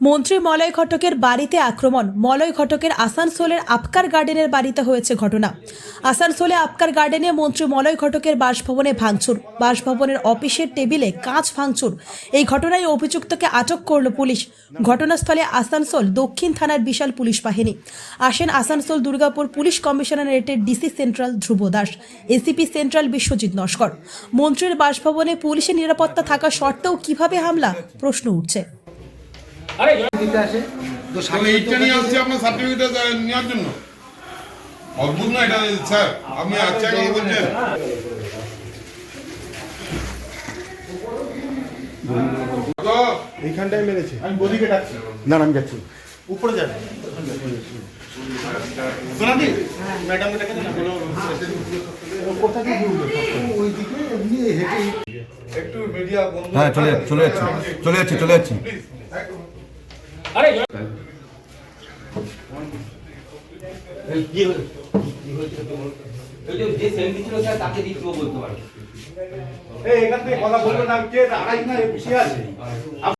মন্ত্রী মলয় ঘটকের বাড়িতে আক্রমণ। মলয় ঘটকের আসানসোলের আপকার গার্ডেনের বাড়িতে হয়েছে ঘটনা। আসানসোলে আপকার গার্ডেনে মন্ত্রী মলয় ঘটকের বাসভবনে ভাঙচুর। বাসভবনের অফিসের টেবিলে কাঁচ ভাঙচুর। এই ঘটনায় অভিযুক্তকে আটক করল পুলিশ। ঘটনাস্থলে আসানসোল দক্ষিণ থানার বিশাল পুলিশ বাহিনী। আসেন Asansol Durgapur police কমিশনারেটের DC central Dhruba Das, ACP central Biswajit Naskar. মন্ত্রীর বাসভবনে পুলিশের নিরাপত্তা থাকা সত্ত্বেও কীভাবে হামলা? প্রশ্ন উঠছে। আসে তো তাহলে এইটা নিয়ে আসছি আপনার সার্টিফিকেট নেওয়ার জন্য। অদ্ভুত না এটা স্যার? আপনি আচ্ছা কথা বলছেন? তো মেরেছে। আমি বদিকে ডাকছি। না না, আমি যাচ্ছি। উপরে যাবে সোনাদি ম্যাডামকে কোথা থেকে ওইদিকে এমনি হেঁটে একটু মিডিয়া বন্ধ হ্যাঁ চলে চলে যাচ্ছি চলে যাচ্ছি চলে যাচ্ছি। এখান থেকে কথা বলবেন না কে? আড়াই না বেশি আছে।